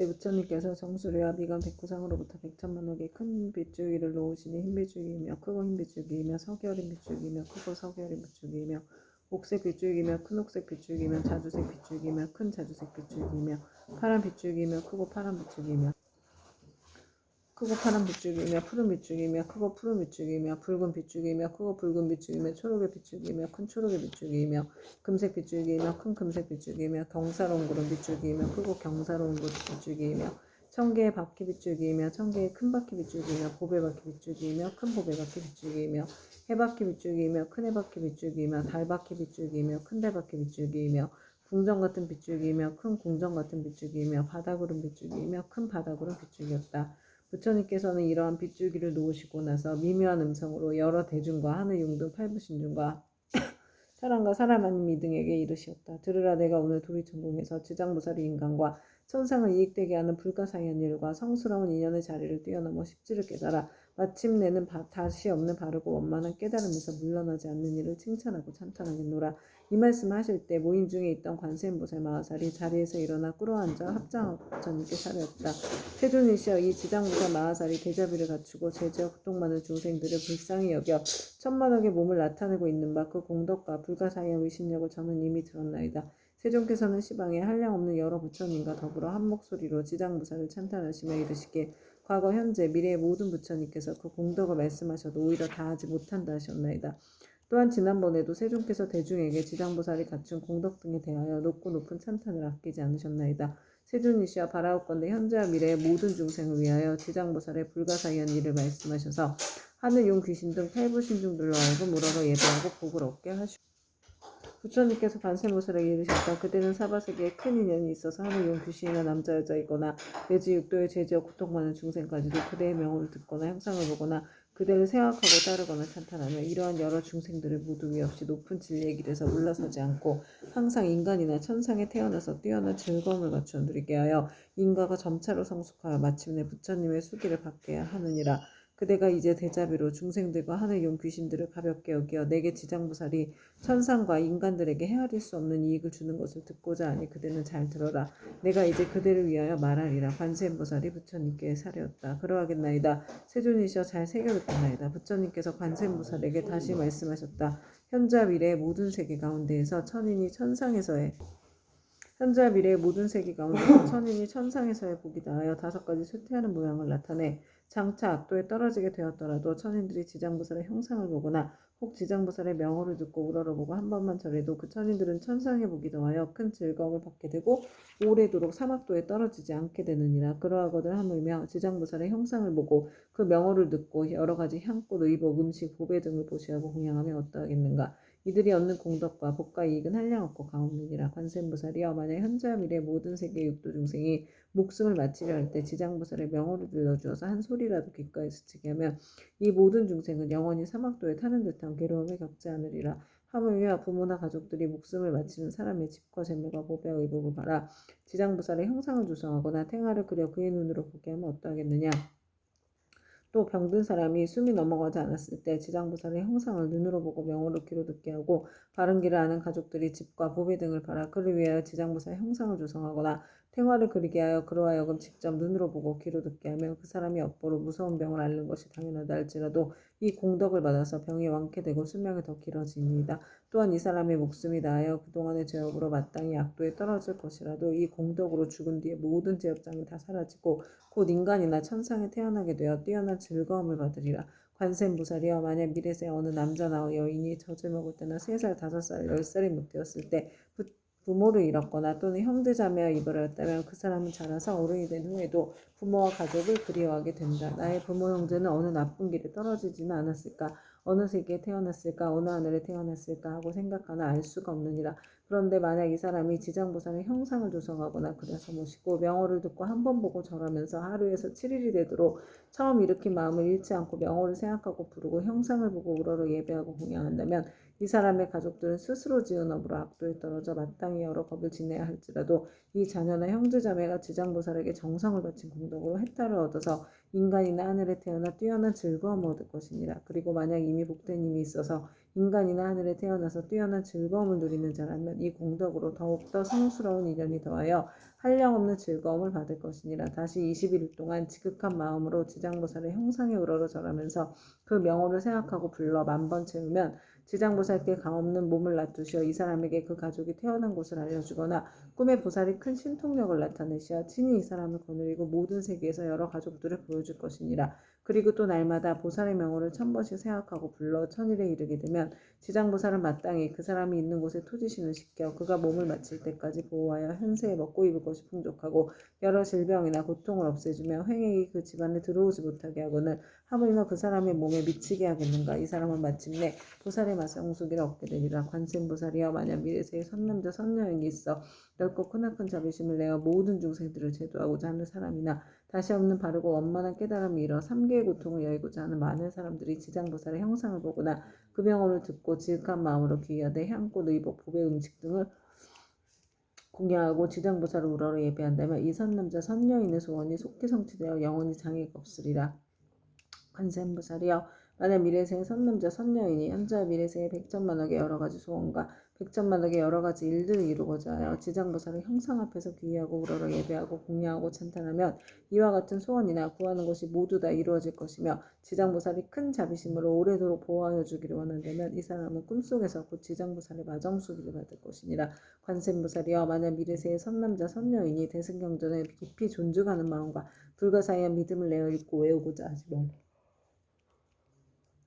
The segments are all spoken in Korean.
그때 부처님께서 정수리와 미간 백구상으로부터 백천만옥의 큰 빗줄기를 놓으시니 흰 빗줄기이며 크고 흰 빗줄기이며 서결인 빗줄기이며 크고 서결인 빗줄기이며 옥색 빗줄기이며 큰 옥색 빗줄기이며 자주색 빗줄기이며 큰 자주색 빗줄기이며 파란 빗줄기이며 크고 파란 빗줄기이며 크고 파란 빗줄기이며 푸른 빗줄기이며 크고 푸른 빗줄기이며 붉은 빗줄기이며 크고 붉은 빗줄기이며 초록의 빗줄기이며 큰 초록의 빗줄기이며 금색 빗줄기이며 큰 금색 빗줄기이며 경사로운 구름 빗줄기이며 크고 경사로운 구름 빗줄기이며 청개의 바퀴 빗줄기이며 청개의 큰 바퀴 빗줄기이며 보배 바퀴 빗줄기이며 큰 보배 바퀴 빗줄기이며 해바퀴 빗줄기이며 큰 해바퀴 빗줄기이며 달바퀴 빗줄기이며 큰 달바퀴 빗줄기이며 궁정 같은 빗줄기이며 큰 궁정 같은 빗줄기이며 바다구름 빗줄기이며 큰 바다구름 빗줄기였다. 부처님께서는 이러한 빗줄기를 놓으시고 나서 미묘한 음성으로 여러 대중과 하늘 용도 팔부신중과 사람과 사람 아닌 이등에게 이르시었다. 들으라 내가 오늘 도리천공에서 지장보살이 인간과 천상을 이익되게 하는 불가사의한 일과 성스러운 인연의 자리를 뛰어넘어 십지를 깨달아 마침내는 바, 다시 없는 바르고 원만한 깨달음에서 물러나지 않는 일을 칭찬하고 찬탄하겠노라. 이 말씀 하실 때 모임 중에 있던 관세음보살 마하살이 자리에서 일어나 꿇어앉아 부처님께 사려했다. 태존이시여 이 지장보살 마하살이 대자비를 갖추고 제지와 고통많은 중생들을 불쌍히 여겨 천만억의 몸을 나타내고 있는 바 그 공덕과 불가사의한 의심력을 저는 이미 들었나이다. 세종께서는 시방에 한량 없는 여러 부처님과 더불어 한 목소리로 지장보살을 찬탄하시며 이르시길 과거 현재 미래의 모든 부처님께서 그 공덕을 말씀하셔도 오히려 다하지 못한다 하셨나이다. 또한 지난번에도 세종께서 대중에게 지장보살이 갖춘 공덕 등에 대하여 높고 높은 찬탄을 아끼지 않으셨나이다. 세존이시여 바라옵건대 현재와 미래의 모든 중생을 위하여 지장보살의 불가사의한 일을 말씀하셔서 하늘 용 귀신 등 팔부신중들로 하여금 우러러 예배하고 복을 얻게 하시오. 부처님께서 반세모살에게 이르셨다. 그대는 사바세계에 큰 인연이 있어서 하늘 용 귀신이나 남자 여자이거나 내지 육도의 죄지어 고통받는 중생까지도 그대의 명호를 듣거나 형상을 보거나 그대를 생각하고 따르거나 찬탄하며 이러한 여러 중생들을 모두 위 없이 높은 진리의 길에서 올라서지 않고 항상 인간이나 천상에 태어나서 뛰어난 즐거움을 갖추어 누리게 하여 인가가 점차로 성숙하여 마침내 부처님의 수기를 받게 하느니라. 그대가 이제 대자비로 중생들과 하늘 용 귀신들을 가볍게 여기어 내게 지장보살이 천상과 인간들에게 헤아릴 수 없는 이익을 주는 것을 듣고자 하니 그대는 잘 들어라. 내가 이제 그대를 위하여 말하리라. 관세음보살이 부처님께 사려었다. 그러하겠나이다. 세존이시여 잘 새겨듣겠나이다. 부처님께서 관세음보살에게 다시 말씀하셨다. 현자 미래의 모든 세계 가운데에서 천인이 천상에서의 현자 미래의 모든 세계 가운데서 천인이 천상에서의 복이 다하여 다섯 가지 쇠퇴하는 모양을 나타내 장차 악도에 떨어지게 되었더라도 천인들이 지장보살의 형상을 보거나 혹 지장보살의 명호를 듣고 우러러보고 한 번만 절해도 그 천인들은 천상의 복이 더하여 큰 즐거움을 받게 되고 오래도록 사막도에 떨어지지 않게 되느니라. 그러하거든 하물며 지장보살의 형상을 보고 그 명호를 듣고 여러 가지 향꽃, 의복, 음식, 보배 등을 보시하고 공양하며 어떠하겠는가 이들이 얻는 공덕과 복과 이익은 한량 없고 가없느니라 관세음보살이여 만약 현재와 미래 모든 세계 육도 중생이 목숨을 마치려 할 때 지장보살의 명호를 들려주어서 한 소리라도 귓가에 스치게 하면 이 모든 중생은 영원히 사막도에 타는 듯한 괴로움을 겪지 않으리라. 하물며 부모나 가족들이 목숨을 마치는 사람의 집과 재물과 보배 의복을 바라 지장보살의 형상을 조성하거나 탱화를 그려 그의 눈으로 보게 하면 어떠하겠느냐 또 병든 사람이 숨이 넘어가지 않았을 때 지장보살의 형상을 눈으로 보고 명호로 귀로 듣게 하고 바른 길을 아는 가족들이 집과 보배 등을 팔아 그를 위하여 지장보살의 형상을 조성하거나 생활을 그리게 하여 그로 하여금 직접 눈으로 보고 귀로 듣게 하며 그 사람이 업보로 무서운 병을 앓는 것이 당연하다 할지라도 이 공덕을 받아서 병이 완쾌되고 수명이 더 길어집니다. 또한 이 사람의 목숨이 다하여 그동안의 죄업으로 마땅히 악도에 떨어질 것이라도 이 공덕으로 죽은 뒤에 모든 죄업장이 다 사라지고 곧 인간이나 천상에 태어나게 되어 뛰어난 즐거움을 받으리라. 관세음보살이여 만약 미래세 어느 남자나 여인이 젖을 먹을 때나 세 살, 다섯 살, 열 살이 못 되었을 때 부모를 잃었거나 또는 형제 자매와 이별했다면 그 사람은 자라서 어른이 된 후에도 부모와 가족을 그리워하게 된다. 나의 부모 형제는 어느 나쁜 길에 떨어지지는 않았을까? 어느 세계에 태어났을까? 어느 하늘에 태어났을까? 하고 생각하나 알 수가 없느니라. 그런데 만약 이 사람이 지장보살의 형상을 조성하거나 그래서 모시고 명호를 듣고 한 번 보고 절하면서 하루에서 7일이 되도록 처음 일으킨 마음을 잃지 않고 명호를 생각하고 부르고 형상을 보고 우러러 예배하고 공양한다면 이 사람의 가족들은 스스로 지은 업으로 악도에 떨어져 마땅히 여러 겁을 지내야 할지라도 이 자녀나 형제자매가 지장보살에게 정성을 바친 공덕으로 해탈을 얻어서 인간이나 하늘에 태어나 뛰어난 즐거움을 얻을 것이니라. 그리고 만약 이미 복된 힘이 있어서 인간이나 하늘에 태어나서 뛰어난 즐거움을 누리는 자라면 이 공덕으로 더욱더 성스러운 인연이 더하여 한량없는 즐거움을 받을 것이니라. 다시 21일 동안 지극한 마음으로 지장보살의 형상에 우러러 절하면서 그 명호를 생각하고 불러 만번 채우면 지장 보살께 감없는 몸을 놔두시어 이 사람에게 그 가족이 태어난 곳을 알려주거나 꿈에 보살이 큰 신통력을 나타내시어 친히 이 사람을 거느리고 모든 세계에서 여러 가족들을 보여줄 것이니라. 그리고 또 날마다 보살의 명호를 천 번씩 생각하고 불러 천일에 이르게 되면 지장보살은 마땅히 그 사람이 있는 곳에 토지신을 시켜 그가 몸을 마칠 때까지 보호하여 현세에 먹고 입을 것이 풍족하고 여러 질병이나 고통을 없애주며 횡액이 그 집안에 들어오지 못하게 하거늘 하물며 그 사람의 몸에 미치게 하겠는가? 이 사람은 마침내 보살의 마성수기를 얻게 되리라. 관세음보살이여 만약 미래세에 선남자 선녀인이 있어 넓고 크나큰 자비심을 내어 모든 중생들을 제도하고자 하는 사람이나 다시 없는 바르고 원만한 깨달음이 일어 삼계의 고통을 여의고자 하는 많은 사람들이 지장보살의 형상을 보거나 그 명호를 듣고 지극한 마음으로 귀하되 향꽃, 의복, 보배, 음식 등을 공양하고 지장보살을 우러러 예배한다면 이 선남자 선녀인의 소원이 속히 성취되어 영원히 장애가 없으리라. 관세음보살이여 만약 미래세의 선남자 선녀인이 현재 미래세의 백천만억의 여러 가지 소원과 백천만억의 여러 가지 일들을 이루고자 하여 지장보살의 형상 앞에서 귀하고 우러러 예배하고 공양하고 찬탄하면 이와 같은 소원이나 구하는 것이 모두 다 이루어질 것이며 지장보살이 큰 자비심으로 오래도록 보호하여 주기를 원한다면 이 사람은 꿈속에서 곧 지장보살의 마정수기를 받을 것이니라. 관세음보살이여 만약 미래세의 선남자 선녀인이 대승경전을 깊이 존중하는 마음과 불가사의한 믿음을 내어 읽고 외우고자 하지만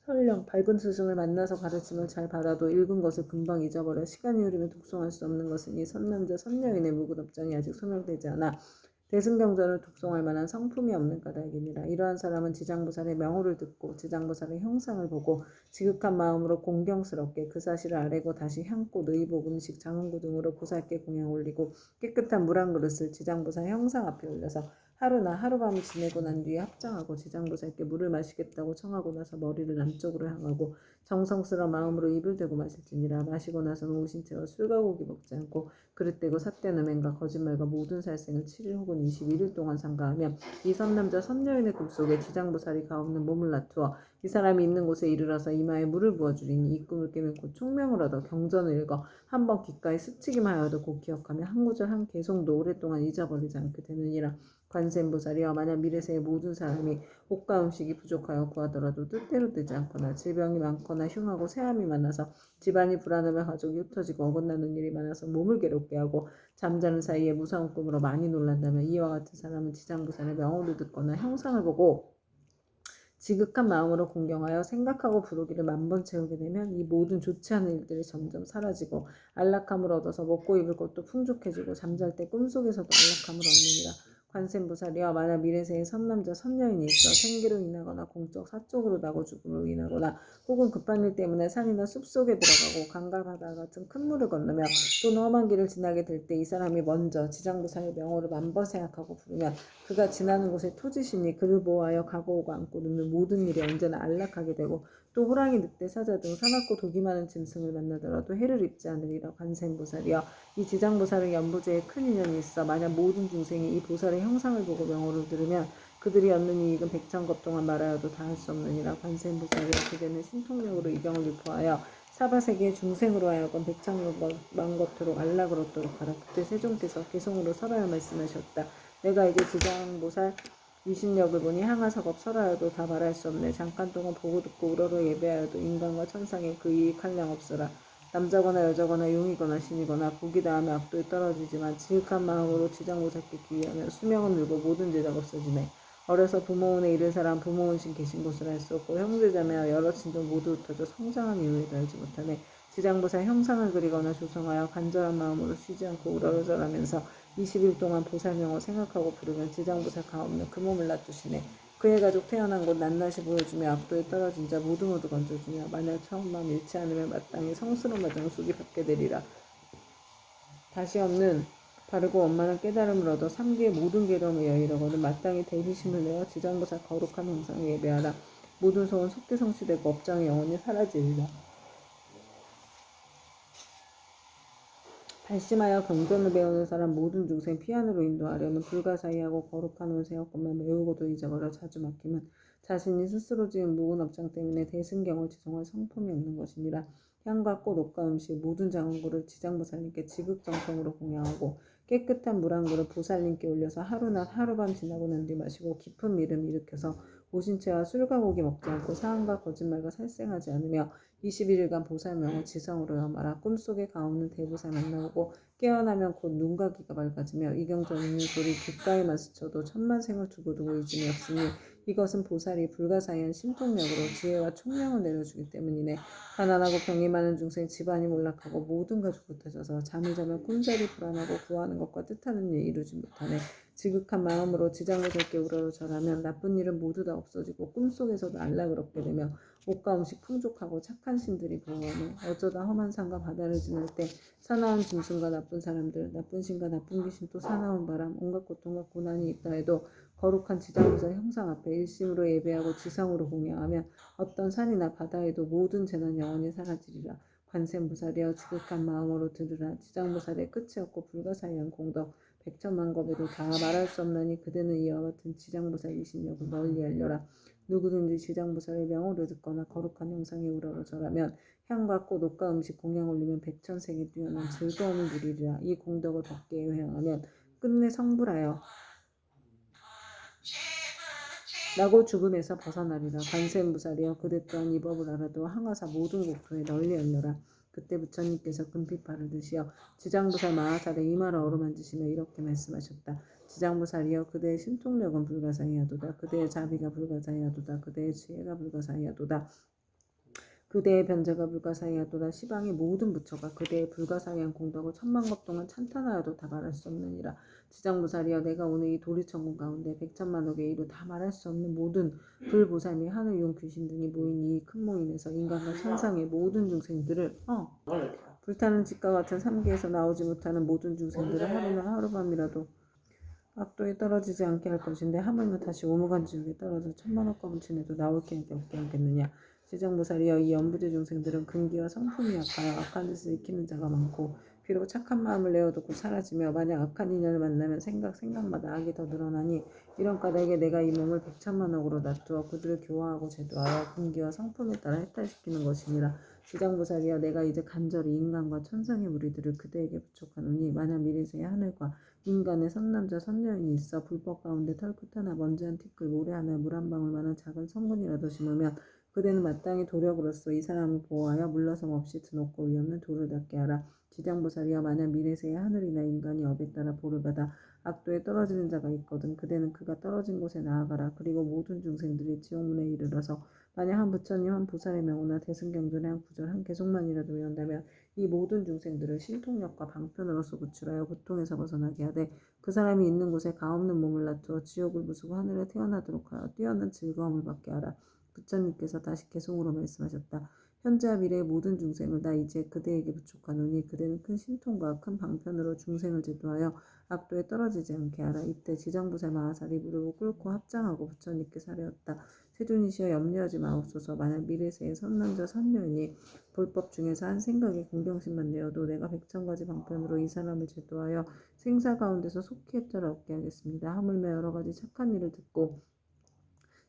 설령 밝은 스승을 만나서 가르침을 잘 받아도 읽은 것을 금방 잊어버려 시간이 흐르면 독송할 수 없는 것은 이 선남자 선녀인의 무구답장이 아직 소멸되지 않아 대승경전을 독송할 만한 성품이 없는 까닭이니라. 이러한 사람은 지장보살의 명호를 듣고 지장보살의 형상을 보고 지극한 마음으로 공경스럽게 그 사실을 아뢰고 다시 향꽃, 의복, 음식, 장흥구 등으로 보살께 공양 올리고 깨끗한 물 한 그릇을 지장보살 형상 앞에 올려서 하루나 하룻밤을 지내고 난 뒤에 합장하고 지장보살께 물을 마시겠다고 청하고 나서 머리를 남쪽으로 향하고 정성스러운 마음으로 입을 대고 마실지니라. 마시고 나서는 오신 채와 술과 고기 먹지 않고 그릇되고 삿된 음행과 거짓말과 모든 살생을 7일 혹은 21일 동안 상가하면 이 선남자 선녀인의 꿈속에 지장보살이 가없는 몸을 놔두어 이 사람이 있는 곳에 이르러서 이마에 물을 부어주리니 이 꿈을 깨면 곧 총명을 얻어 경전을 읽어 한 번 귓가에 스치기만 하여도 곧 기억하며 한 구절 한 개송도 오랫동안 잊어버리지 않게 되느니라 관세음보살이여 만약 미래세의 모든 사람이 옷과 음식이 부족하여 구하더라도 뜻대로 되지 않거나 질병이 많거나 흉하고 세함이 많아서 집안이 불안하며 가족이 흩어지고 어긋나는 일이 많아서 몸을 괴롭게 하고 잠자는 사이에 무서운 꿈으로 많이 놀란다면 이와 같은 사람은 지장보살의 명호를 듣거나 형상을 보고 지극한 마음으로 공경하여 생각하고 부르기를 만번 채우게 되면 이 모든 좋지 않은 일들이 점점 사라지고 안락함을 얻어서 먹고 입을 것도 풍족해지고 잠잘 때 꿈속에서도 안락함을 얻느니라. 관세음보살이여 만약 미래세에 선남자 선녀인이 있어 생기로 인하거나 공적 사적으로 나고 죽음으로 인하거나 혹은 급한 일 때문에 산이나 숲속에 들어가고 강과 바다 같은 큰 물을 건너며 또 험한 길을 지나게 될 때 이 사람이 먼저 지장보살의 명호를 만번 생각하고 부르면 그가 지나는 곳에 토지신이 그를 보호하여 가고 오고 안고 눕는 모든 일이 언제나 안락하게 되고 또 호랑이, 늑대, 사자 등 사납고 독이 많은 짐승을 만나더라도 해를 입지 않으리라 관세음보살이여. 이 지장보살은 연부제에 큰 인연이 있어 만약 모든 중생이 이 보살의 형상을 보고 명호를 들으면 그들이 얻는 이익은 백천겁 동안 말하여도 다 할 수 없느니라 관세음보살이여. 그대는 신통력으로 이병을 유포하여 사바세계의 중생으로 하여금 백천만 겉으로 안락을 얻도록 하라. 그때 세종께서 개성으로 설하여 말씀하셨다. 내가 이제 지장보살 위신력을 보니 항아석업 설하여도 다 말할 수 없네. 잠깐 동안 보고 듣고 우러러 예배하여도 인간과 천상에 그 이익 한량 없으라. 남자거나 여자거나 용이거나 신이거나 복이 다음에 악도에 떨어지지만 지극한 마음으로 지장보살께 귀하면 수명은 늘고 모든 죄가 없어지네. 어려서 부모운에 이른 사람 부모운신 계신 곳을 알 수 없고 형제자매와 여러 친족 모두 흩어져 성장한 이유에도 알지 못하네. 지장보살 형상을 그리거나 조성하여 간절한 마음으로 쉬지 않고 우러러 절하면서 20일 동안 보살명을 생각하고 부르면 지장보살 가없는 그 몸을 놔두시네. 그의 가족 태어난 곳 낱낱이 보여주며 악도에 떨어진 자 모두 모두 건져주며 만약 처음만 잃지 않으면 마땅히 성스러운 마정 속이 받게 되리라. 다시 없는 바르고 원만한 깨달음을 얻어 삼계의 모든 괴로움을 여의려거든 마땅히 대비심을 내어 지장보살 거룩한 형상을 예배하라. 모든 소원 속히 성취되고 업장이 영원히 사라지리라. 발심하여 경전을 배우는 사람 모든 중생 피안으로 인도하려면 불가사의하고 거룩한 옷 세웠건만 외우고도 잊어버려 자주 막히면 자신이 스스로 지은 묵은 업장 때문에 대승경을 지송할 성품이 없는 것이니라. 향과 꽃, 옷과 음식, 모든 장원구를 지장보살님께 지극정성으로 공양하고 깨끗한 물 한 그릇 보살님께 올려서 하루낮 하루밤 지나고 난 뒤 마시고 깊은 미름 일으켜서 오신채와 술과 고기 먹지 않고 사함과 거짓말과 살생하지 않으며 21일간 보살명을 지성으로 염하라 꿈속에 가오는 대보살 만나고 깨어나면 곧 눈과 귀가 밝아지며 이경전 있는 소리 귓가에만 스쳐도 천만생을 두고두고 잊음이 없으니 이것은 보살이 불가사의한 신통력으로 지혜와 총명을 내려주기 때문이네. 가난하고 병이 많은 중생 집안이 몰락하고 모든 가족 흩어져서 잠이 자면 꿈자리 불안하고 구하는 것과 뜻하는 일 이루지 못하네. 지극한 마음으로 지장보살께 우러러 절하면 나쁜 일은 모두 다 없어지고 꿈속에서도 안락을 얻게 되며 옷과 음식 풍족하고 착한 신들이 보호하네. 어쩌다 험한 산과 바다를 지날 때 사나운 짐승과 나쁜 사람들, 나쁜 신과 나쁜 귀신 또 사나운 바람, 온갖 고통과 고난이 있다 해도 거룩한 지장보살 형상 앞에 일심으로 예배하고 지성으로 공양하면 어떤 산이나 바다에도 모든 재난 영원히 사라지리라. 관세음보살이여 지극한 마음으로 들으라. 지장보살의 끝이 없고 불가사의한 공덕 백천만 겁에도 다 말할 수 없나니 그대는 이와 같은 지장보살 이신력을 널리 알려라. 누구든지 지장보살의 명호를 듣거나 거룩한 형상에 우러러 절하면 향과 꽃, 옷과 음식 공양 올리면 백천색이 뛰어난 즐거움을 누리리라. 이 공덕을 받게 행하면 끝내 성불하여 나고 죽음에서 벗어나리라. 관세음보살이여 그대 또한 이 법을 알아도 항아사 모든 국토에 널리 알려라. 그때 부처님께서 금빛발을 드시어 지장보살 마하살의 이마를 어루만지시며 이렇게 말씀하셨다. 지장보살이여 그대의 신통력은 불가사의하도다. 그대의 자비가 불가사의하도다. 그대의 지혜가 불가사의하도다. 그대의 변제가 불가사의하도다. 시방의 모든 부처가 그대의 불가사의한 공덕을 천만겁 동안 찬탄하여도 다 말할 수 없느니라. 지장보살이여 내가 오늘 이 도리천공 가운데 백천만억의 이루 다 말할 수 없는 모든 불보살 및 하늘용 귀신 등이 모인 이 큰 모임에서 인간과 천상의 모든 중생들을 어 불타는 집과 같은 삼계에서 나오지 못하는 모든 중생들을 하루나 하루밤이라도 악도에 떨어지지 않게 할 것인데 하물며 다시 오무간 지옥에 떨어져 천만억과 문친에도 나올 계획이 없게 하겠느냐 지정보살이여 이 연부제 중생들은 근기와 성품이 약하여 악한 짓을 익히는 자가 많고 비록 착한 마음을 내어놓고 사라지며 만약 악한 인연을 만나면 생각 생각마다 악이 더 늘어나니 이런 까닭에 내가 이 몸을 백천만억으로 놔두어 그들을 교화하고 제도하여 근기와 성품에 따라 해탈시키는 것이니라. 지장보살이여 내가 이제 간절히 인간과 천상의 무리들을 그대에게 부족하노니 만약 미래세의 하늘과 인간의 선남자 선녀인이 있어 불법 가운데 털끝 하나 먼지 한 티끌 모래 하나 물 한 방울만한 작은 성분이라도 심으면 그대는 마땅히 도력으로서 이 사람을 보호하여 물러섬 없이 드높고 위없는 돌을 닦게 하라. 지장보살이여 만약 미래세의 하늘이나 인간이 업에 따라 보를 받아 악도에 떨어지는 자가 있거든 그대는 그가 떨어진 곳에 나아가라. 그리고 모든 중생들이 지옥문에 이르러서 만약 한 부처님 한 보살의 명호나 대승경전의 한 구절 한 개송만이라도 외운다면 이 모든 중생들을 신통력과 방편으로서 구출하여 고통에서 벗어나게 하되 그 사람이 있는 곳에 가없는 몸을 놔두어 지옥을 부수고 하늘에 태어나도록 하여 뛰어난 즐거움을 받게 하라. 부처님께서 다시 개송으로 말씀하셨다. 현재와 미래의 모든 중생을 나 이제 그대에게 부족하노니 그대는 큰 신통과 큰 방편으로 중생을 제도하여 악도에 떨어지지 않게 하라. 이때 지장부살 마하살이 무릎을 꿇고 합장하고 부처님께 사려었다. 세존이시여 염려하지 마옵소서. 만약 미래세의 선남자 선녀이니 불법 중에서 한 생각에 공경심만 내어도 내가 백천가지 방편으로 이 사람을 제도하여 생사 가운데서 속히 혜자를 얻게 하겠습니다. 하물며 여러 가지 착한 일을 듣고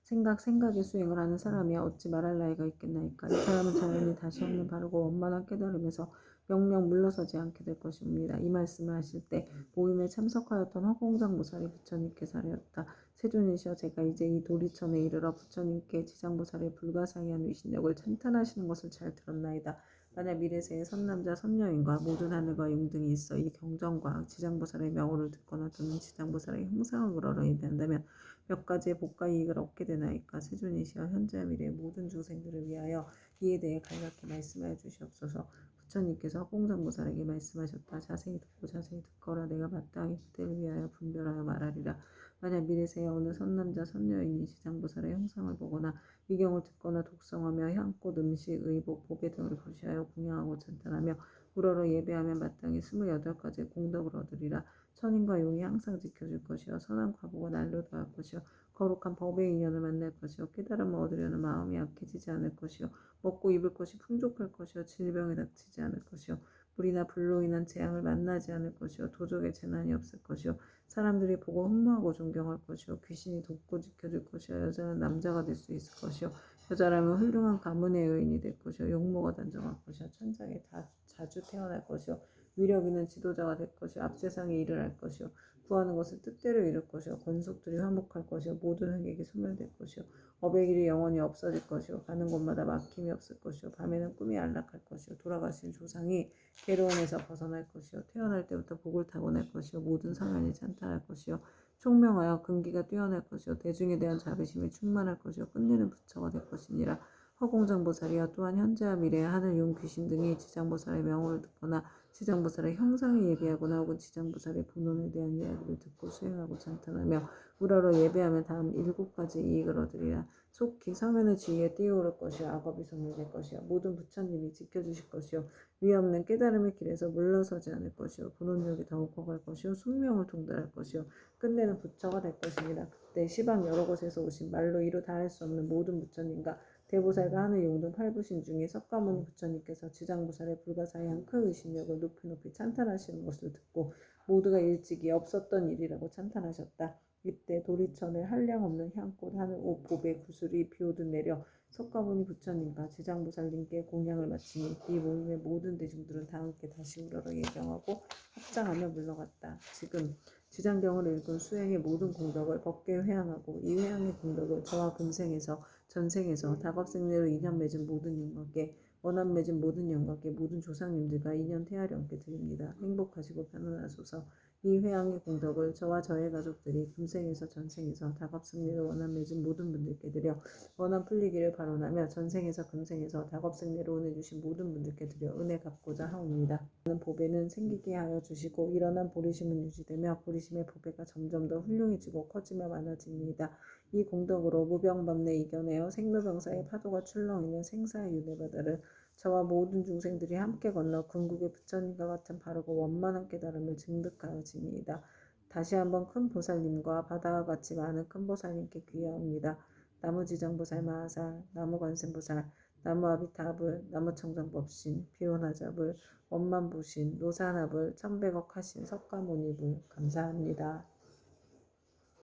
생각 생각의 수행을 하는 사람이야 어찌 말할 나이가 있겠나이까 이 사람은 자연히 다시 없는 바르고 원만한 깨달음에서 영영 물러서지 않게 될 것입니다. 이 말씀을 하실 때 모임에 참석하였던 허공장 보살이 부처님께 사례였다. 세존이시여 제가 이제 이 도리천에 이르러 부처님께 지장보살의 불가사의한 위신력을 찬탄하시는 것을 잘 들었나이다. 만약 미래세의 선남자 선녀인과 모든 하늘과 용등이 있어 이 경전과 지장보살의 명호를 듣거나 듣는 지장보살의 형상을 우러러 예배한다면 몇 가지의 복과 이익을 얻게 되나이까 세존이시여 현재와 미래의 모든 중생들을 위하여 이에 대해 간략히 말씀하여 주시옵소서. 부처님께서 허공장보살에게 말씀하셨다. 자세히 듣고 자세히 듣거라. 내가 마땅히 그때를 위하여 분별하여 말하리라. 만약 미래세의 어느 선남자 선녀인이 지장보살의 형상을 보거나 이경을 듣거나 독성하며 향꽃 음식 의복 보배 등을 보시하여 공양하고 찬탄하며 우러러 예배하면 마땅히 스물여덟 가지의 공덕을 얻으리라 천인과 용이 항상 지켜줄 것이요. 선한 과보가 날로 더할 것이요. 거룩한 법의 인연을 만날 것이요. 깨달음을 얻으려는 마음이 약해지지 않을 것이요. 먹고 입을 것이 풍족할 것이요. 질병에 닥치지 않을 것이요. 불이나 불로 인한 재앙을 만나지 않을 것이요. 도적의 재난이 없을 것이요. 사람들이 보고 흠모하고 존경할 것이요. 귀신이 돕고 지켜줄 것이요. 여자는 남자가 될 수 있을 것이요. 여자라면 훌륭한 가문의 여인이 될 것이요. 용모가 단정할 것이요. 천장에 다 자주 태어날 것이요 위력 있는 지도자가 될 것이요 앞세상에 일을 할 것이요 구하는 것을 뜻대로 이룰 것이요 권속들이 화목할 것이요 모든 흑에게 소멸될 것이요 길이 영원히 없어질 것이요 가는 곳마다 막힘이 없을 것이요 밤에는 꿈이 안락할 것이요 돌아가신 조상이 괴로움에서 벗어날 것이요 태어날 때부터 복을 타고날 것이요 모든 성현이 찬탄할 것이요 총명하여 근기가 뛰어날 것이요 대중에 대한 자비심이 충만할 것이요 끝내는 부처가 될 것이니라. 허공장보살이여 또한 현재와 미래의 하늘 용 귀신 등이 지장보살의 명호를 듣거나 지장보살의 형상을 예비하거나 혹은 지장보살의 본원에 대한 이야기를 듣고 수행하고 찬탄하며 우러러 예배하면 다음 일곱 가지 이익을 얻으리라. 속히 성현의 지위에 뛰어오를 것이요 악업이 소멸될 것이요 모든 부처님이 지켜주실 것이요 위없는 깨달음의 길에서 물러서지 않을 것이요 본원력이 더욱 커갈 것이요 숙명을 통달할 것이요 끝내는 부처가 될 것입니다. 그때 시방 여러 곳에서 오신 말로 이루 다할 수 없는 모든 부처님과 대보살과 하늘 용등 팔부신 중에 석가모니 부처님께서 지장보살의 불가사의한 큰 의심력을 높이 높이 찬탄하시는 것을 듣고 모두가 일찍이 없었던 일이라고 찬탄하셨다. 이때 도리천에 한량 없는 향꽃 하늘 옷 보배 구슬이 비오듯 내려 석가모니 부처님과 지장보살님께 공양을 마치니 이 모임의 모든 대중들은 다 함께 다시 우러러 예경하고 합장하며 물러갔다. 지금 지장경을 읽은 수행의 모든 공덕을 법계 회항하고 이 회항의 공덕을 저와 금생에서 전생에서 다각생내로 인연 맺은 모든 영광께 원한 맺은 모든 영광께 모든 조상님들과 인연 태하령께 드립니다. 행복하시고 편안하소서. 이 회항의 공덕을 저와 저의 가족들이 금생에서 전생에서 다각생내로 원한 맺은 모든 분들께 드려 원한 풀리기를 바라며 전생에서 금생에서 다각생내로 은혜 주신 모든 분들께 드려 은혜 갚고자 하옵니다. 보배는 생기게 하여 주시고 일어난 보리심은 유지되며 보리심의 보배가 점점 더 훌륭해지고 커지며 많아집니다. 이 공덕으로 무병밤내 이겨내어 생로병사의 파도가 출렁이는 생사의 윤회 바다를 저와 모든 중생들이 함께 건너 궁극의 부처님과 같은 바르고 원만한 깨달음을 증득하여집니다. 다시 한번 큰 보살님과 바다와 같이 많은 큰 보살님께 귀하옵니다. 나무지정보살 마하살, 나무관세보살, 나무아비타불, 나무청정법신, 비로나자불, 원만보신, 노사나불, 천백억 하신 석가모니불 감사합니다.